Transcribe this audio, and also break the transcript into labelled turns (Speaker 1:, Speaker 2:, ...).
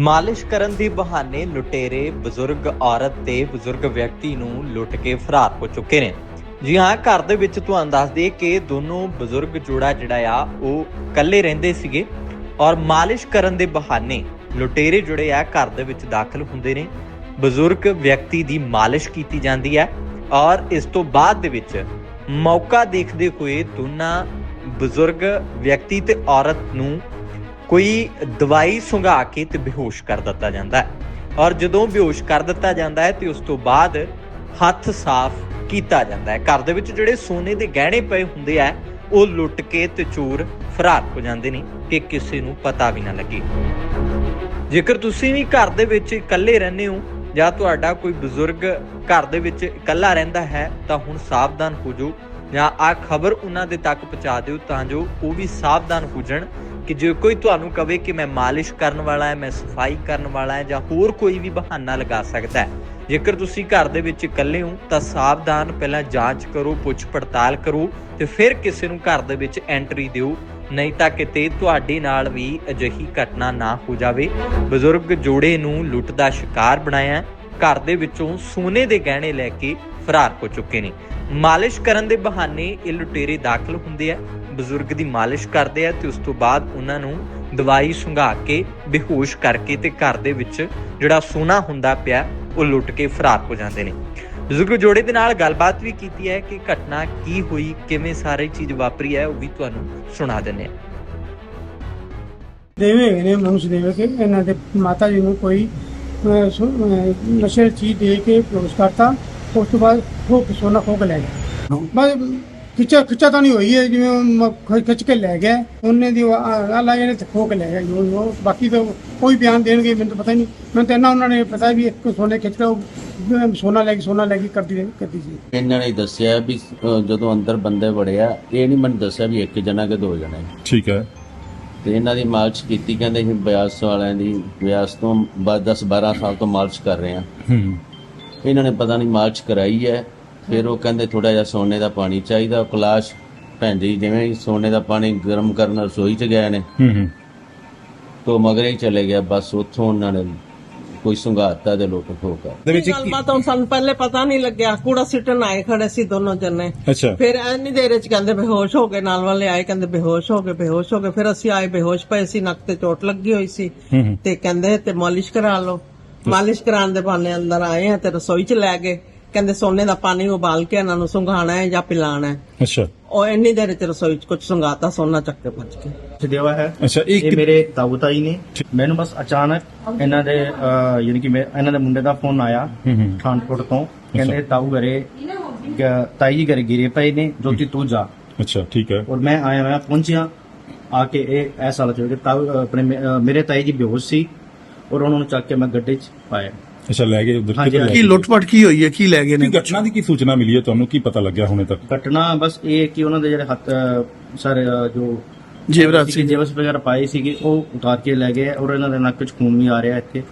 Speaker 1: ਮਾਲਿਸ਼ ਕਰਨ ਦੀ ਬਹਾਨੇ ਲੁਟੇਰੇ, ਬਜ਼ੁਰਗ ਔਰਤ ਤੇ ਬਜ਼ੁਰਗ ਵਿਅਕਤੀ ਨੂੰ ਲੁੱਟ ਕੇ ਫਰਾਰ ਹੋ ਚੁੱਕੇ ਨੇ। ਜੀ ਹਾਂ, ਘਰ ਦੇ ਵਿੱਚ ਤੁਹਾਨੂੰ ਦੱਸ ਦਈਏ ਕਿ ਦੋਨੋਂ ਬਜ਼ੁਰਗ ਜੋੜਾ ਜਿਹੜਾ ਆ, ਉਹ ਇਕੱਲੇ ਰਹਿੰਦੇ ਸੀਗੇ ਔਰ ਮਾਲਿਸ਼ ਕਰਨ ਦੇ ਬਹਾਨੇ ਲੁਟੇਰੇ ਜੁੜੇ ਆ ਘਰ ਦੇ ਵਿੱਚ ਦਾਖਲ ਹੁੰਦੇ ਨੇ। ਬਜ਼ੁਰਗ ਵਿਅਕਤੀ ਦੀ ਮਾਲਿਸ਼ ਕੀਤੀ ਜਾਂਦੀ ਹੈ ਔਰ ਇਸ ਤੋਂ ਬਾਅਦ ਦੇ ਵਿੱਚ ਮੌਕਾ ਦੇਖਦੇ ਹੋਏ ਦੋਨਾਂ ਬਜ਼ੁਰਗ ਵਿਅਕਤੀ ਤੇ ਔਰਤ ਨੂੰ ਕੋਈ ਦਵਾਈ ਸੁੰਘਾ ਕੇ ਤੇ ਬੇਹੋਸ਼ ਕਰ ਦਿੱਤਾ ਜਾਂਦਾ ਹੈ। ਔਰ ਜਦੋਂ ਬੇਹੋਸ਼ ਕਰ ਦਿੱਤਾ ਜਾਂਦਾ ਹੈ ਤੇ ਉਸ ਤੋਂ ਬਾਅਦ ਹੱਥ ਸਾਫ਼ ਕੀਤਾ ਜਾਂਦਾ ਹੈ। ਘਰ ਦੇ ਵਿੱਚ ਜਿਹੜੇ ਸੋਨੇ ਦੇ ਗਹਿਣੇ ਪਏ ਹੁੰਦੇ ਆ, ਉਹ ਲੁੱਟ ਕੇ ਤੇ ਚੋਰ ਫਰਾਰ ਹੋ ਜਾਂਦੇ ਨੇ ਕਿ ਕਿਸੇ ਨੂੰ ਪਤਾ ਵੀ ਨਾ ਲੱਗੇ। ਜੇਕਰ ਤੁਸੀਂ ਵੀ ਘਰ ਦੇ ਵਿੱਚ ਇਕੱਲੇ ਰਹਿੰਦੇ ਹੋ ਜਾਂ ਤੁਹਾਡਾ ਕੋਈ ਬਜ਼ੁਰਗ ਘਰ ਦੇ ਵਿੱਚ ਇਕੱਲਾ ਰਹਿੰਦਾ ਹੈ, ਤਾਂ ਹੁਣ ਸਾਵਧਾਨ ਹੋ ਜਾਓ। ਜਾਂ ਆ ਖਬਰ ਉਹਨਾਂ ਦੇ ਤੱਕ ਪਹੁੰਚਾ ਦਿਓ ਤਾਂ ਜੋ ਉਹ ਵੀ ਸਾਵਧਾਨ ਹੋ ਜਾਣ ਕਿ ਜੇ ਕੋਈ ਤੁਹਾਨੂੰ ਕਵੇ ਕਿ ਮੈਂ ਮਾਲਿਸ਼ ਕਰਨ ਵਾਲਾ ਹੈ, ਮੈਂ ਸਫ਼ਾਈ ਕਰਨ ਵਾਲਾ ਹੈ ਜਾਂ ਹੋਰ ਕੋਈ ਵੀ ਬਹਾਨਾ ਲਗਾ ਸਕਦਾ ਹੈ। ਜੇਕਰ ਤੁਸੀਂ ਘਰ ਦੇ ਵਿੱਚ ਇਕੱਲੇ ਹੋ, ਤਾਂ ਸਾਵਧਾਨ ਪਹਿਲਾਂ ਜਾਂਚ ਕਰੋ, ਪੁੱਛ ਪੜਤਾਲ ਕਰੋ ਤੇ ਫਿਰ ਕਿਸੇ ਨੂੰ ਘਰ ਦੇ ਵਿੱਚ ਐਂਟਰੀ ਦਿਓ। ਨਹੀਂ ਤਾਂ ਕਿਤੇ ਤੁਹਾਡੇ ਨਾਲ ਵੀ ਅਜਿਹੀ ਘਟਨਾ ਨਾ ਹੋ ਜਾਵੇ। ਬਜ਼ੁਰਗ ਜੋੜੇ ਨੂੰ ਲੁੱਟ ਦਾ ਸ਼ਿਕਾਰ ਬਣਾਇਆ ਘਰ ਦੇ ਵਿੱਚੋਂ ਸੋਨੇ ਦੇ ਗਹਿਣੇ ਲੈ ਕੇ ਫਰਾਰ ਹੋ ਚੁੱਕੇ ਨੇ। ਮਾਲਿਸ਼ ਕਰਨ ਦੇ ਬਹਾਨੇ ਇਹ ਲੁਟੇਰੇ ਦਾਖਲ ਹੁੰਦੇ ਆ। ਬਜ਼ੁਰਗ ਦੀ ਮਾਲਿਸ਼ ਕਰਦੇ ਆ ਤੇ ਉਸ ਤੋਂ ਬਾਅਦ ਉਹਨਾਂ ਨੂੰ ਦਵਾਈ ਸੁੰਘਾ ਕੇ, ਬੇਹੋਸ਼ ਕਰਕੇ ਤੇ ਘਰ ਦੇ ਵਿੱਚ ਜਿਹੜਾ ਸੋਨਾ ਹੁੰਦਾ ਪਿਆ, ਉਹ ਲੁੱਟ ਕੇ ਫਰਾਰ ਹੋ ਜਾਂਦੇ ਨੇ। ਬਜ਼ੁਰਗ ਜੋੜੇ ਦੇ ਨਾਲ ਗੱਲਬਾਤ ਵੀ ਕੀਤੀ ਹੈ ਕਿ ਘਟਨਾ ਕੀ ਹੋਈ, ਕਿਵੇਂ ਸਾਰੀ ਚੀਜ਼ ਵਾਪਰੀ ਹੈ, ਉਹ ਵੀ ਤੁਹਾਨੂੰ ਸੁਣਾ ਦਿੰਦੇ ਆ
Speaker 2: ਦੇਵੇ ਨੇ ਮਨੁੱਖ ਦੇਵੇ ਇਹਨਾਂ ਦੇ ਮਾਤਾ ਜੀ ਨੂੰ ਕੋਈ ਨਸ਼ੇ ਚੀਜ਼ ਦੇ ਕੇ ਪ੍ਰਵੇਸ਼ ਕਰਤਾ। ਉਸ ਤੋਂ ਬਾਅਦ ਉਹ ਸੋਨਾ ਖੋਹ ਕੇ ਲੈ ਗਿਆ। ਬਸ ਖਿੱਚਾ ਖਿੱਚਾ ਤਾਂ ਨਹੀਂ ਹੋਈ ਹੈ ਜਿਵੇਂ ਖਿੱਚ ਕੇ ਲੈ ਗਿਆ। ਉਹਨੇ ਦੀ ਆ ਲਾ ਨੇ ਤੇ ਖੋਹ ਕੇ ਲੈ ਗਿਆ। ਜੋ ਬਾਕੀ ਤਾਂ ਕੋਈ ਬਿਆਨ ਦੇਣਗੇ ਮੈਨੂੰ ਤਾਂ ਪਤਾ ਨਹੀਂ। ਮੈਨੂੰ ਤਾਂ ਇੰਨਾ ਉਹਨਾਂ ਨੇ ਪਤਾ ਵੀ ਇੱਕ ਸੋਨੇ ਖਿੱਚ ਕੇ ਉਹ ਸੋਨਾ ਲੈ ਕੇ ਸੋਨਾ ਲੈ ਕੇ ਕਰਦੀ ਰਹੀ- ਕਰਦੀ ਸੀ।
Speaker 3: ਇਹਨਾਂ ਨੇ ਦੱਸਿਆ ਵੀ ਜਦੋਂ ਅੰਦਰ ਬੰਦੇ ਵੜਿਆ ਇਹ ਨਹੀਂ ਮੈਨੂੰ ਦੱਸਿਆ ਵੀ ਇੱਕ ਜਣਾ ਕਿ ਦੋ ਜਣੇ।
Speaker 4: ਠੀਕ ਹੈ।
Speaker 3: ਤੇ ਇਹਨਾਂ ਦੀ ਮਾਲਸ਼ ਕੀਤੀ ਕਹਿੰਦੇ ਸੀ ਬਿਆਸ ਵਾਲਿਆਂ ਦੀ ਬਿਆਸ ਤੋਂ ਬਾਅਦ 10 12 ਸਾਲ ਤੋਂ ਮਾਲਸ਼ ਕਰ ਰਹੇ ਆ
Speaker 4: ਹੂੰ।
Speaker 3: ਇਹਨਾਂ ਨੇ ਪਤਾ ਨਹੀਂ ਮਾਲਸ਼ ਕਰਾਈ ਹੈ ਫਿਰ ਉਹ ਕਹਿੰਦੇ ਥੋੜਾ ਜਿਹਾ ਸੋਨੇ ਦਾ ਪਾਣੀ ਚਾਹੀਦਾ ਕਲਾਸ਼ ਭੈਣ ਜੀ ਜਿਵੇਂ ਹੀ ਸੋਨੇ ਦਾ ਪਾਣੀ ਗਰਮ ਕਰਨ ਰਸੋਈ ਚ ਗਏ ਨੇ।
Speaker 4: ਹੂੰ ਹੂੰ।
Speaker 3: ਤੋਂ ਮਗਰੇ ਹੀ ਚਲੇ ਗਿਆ ਬਸ ਉੱਥੋਂ ਉਹਨਾਂ ਨੇ ਕੋਈ ਸੰਘਾਤਾ ਦੇ ਲੋਕ ਠੋਕਾ
Speaker 4: ਦੇ ਵਿੱਚ
Speaker 5: ਗੱਲਬਾਤ ਹੁਣ ਸਾਨੂੰ ਪਹਿਲੇ ਪਤਾ ਨਹੀਂ ਲੱਗਿਆ। ਕੂੜਾ ਸਿੱਟਣ ਆਏ ਖੜੇ ਸੀ ਦੋਨੋਂ ਜਣੇ।
Speaker 4: ਅੱਛਾ।
Speaker 5: ਫਿਰ ਐਨੀ ਦੇਰ ਚ ਕਹਿੰਦੇ ਬੇਹੋਸ਼ ਹੋ ਗਏ ਨਾਲ ਵਾਲੇ ਆਏ ਕਹਿੰਦੇ ਬੇਹੋਸ਼ ਹੋ ਗਏ ਬੇਹੋਸ਼ ਹੋ ਗਏ। ਫਿਰ ਅਸੀਂ ਆਏ ਬੇਹੋਸ਼ ਪਏ ਸੀ ਨੱਕ ਤੇ ਚੋਟ ਲੱਗੀ ਹੋਈ ਸੀ। ਤੇ ਕਹਿੰਦੇ ਤੇ ਮਾਲਿਸ਼ ਕਰਾ ਲਓ। ਮਾਲਿਸ਼ ਕਰਾਉਣ ਦੇ ਬਹਾਨੇ ਅੰਦਰ ਆਏ ਆ ਤੇ ਰਸੋਈ ਚ ਲੈ ਗਏ। ਕਹਿੰਦੇ ਸੋਨੇ ਦਾ ਪਾਣੀ ਉਬਾਲ ਕੇ ਇਹਨਾਂ ਨੂੰ ਸੁੰਘਾਣਾ ਹੈ ਜਾਂ ਪਿਲਾਣਾ ਹੈ।
Speaker 4: ਅੱਛਾ।
Speaker 5: ਉਹ ਇੰਨੀ ਦੇਰ ਚ ਰਸੋਈ ਚ ਕੁਝ ਸੁੰਘਾਤਾ ਸੋਨਾ ਚੱਕ ਕੇ ਭੱਜ ਕੇ।
Speaker 6: ਦੇਵਾ ਹੈ।
Speaker 4: ਅੱਛਾ
Speaker 6: ਇਹ
Speaker 4: ਇੱਕ
Speaker 6: ਮੇਰੇ ਤਾਊ ਤਾਈ ਨੇ। ਮੈਨੂੰ ਬਸ ਅਚਾਨਕ ਇਹਨਾਂ ਦੇ ਅਹ, ਯਾਨੀ ਕਿ ਮੈਂ ਇਹਨਾਂ ਦੇ ਮੁੰਡੇ ਦਾ ਫੋਨ ਆਇਆ
Speaker 4: ਹੂੰ ਹੂੰ।
Speaker 6: ਪਠਾਨਕੋਟ ਤੋਂ। ਕਹਿੰਦੇ ਤਾਊ ਘਰੇ ਗ- ਤਾਈ ਜੀ ਘਰੇ ਗਿਰੇ ਪਏ ਨੇ। ਜੋਤੀ ਤੂੰ ਜਾ।
Speaker 4: ਅੱਛਾ ਠੀਕ ਹੈ।
Speaker 6: ਔਰ ਮੈਂ ਆਇਆ ਮੈਂ ਪਹੁੰਚਿਆ। ਆ ਕੇ ਇਹ ਐਸਾ ਹੋ ਗਿਆ ਤਾਊ ਆਪਣੇ ਮੇ- ਅਹ, ਮੇਰੇ ਤਾਈ ਜੀ ਬੇਹੋਸ਼ ਸੀ। ਔਰ ਉਹਨਾਂ ਨੂੰ ਚੱਕ ਕੇ ਮੈਂ ਗੱਡੇ 'ਚ ਪਾਇਆ।
Speaker 4: ਅੱਛਾ ਲੈ ਗਏ ਉਧਰ
Speaker 6: ਹਾਂਜੀ, ਕੀ?
Speaker 7: ਲੁੱਟਪਟ ਕੀ ਹੋਈ ਹੈ? ਕੀ ਲੈ ਗਏ ਨੇ?
Speaker 4: ਕੀ ਘਟਨਾ ਦੀ ਕੀ ਸੂਚਨਾ ਮਿਲੀ ਹੈ ਤੁਹਾਨੂੰ? ਕੀ ਪਤਾ ਲੱਗਿਆ ਹੁਣੇ ਤੱਕ?
Speaker 6: ਘਟਨਾ ਬਸ ਇਹ ਹੈ ਕਿ ਉਹਨਾਂ ਦੇ ਜਿਹੜੇ ਹੱਥ ਸਰ ਜੋ
Speaker 7: ਜੇਵਰਾਤ ਸੀ
Speaker 6: ਜੇਵਸ ਵਗੈਰਾ ਪਾਏ ਸੀਗੇ ਉਹ ਉਤਾਰ ਕੇ ਲੈ ਗਏ ਔਰ ਇਹਨਾਂ ਦੇ ਨੱਕ 'ਚ ਖੂਨ ਵੀ ਆ ਰਿਹਾ ਇੱਥੇ।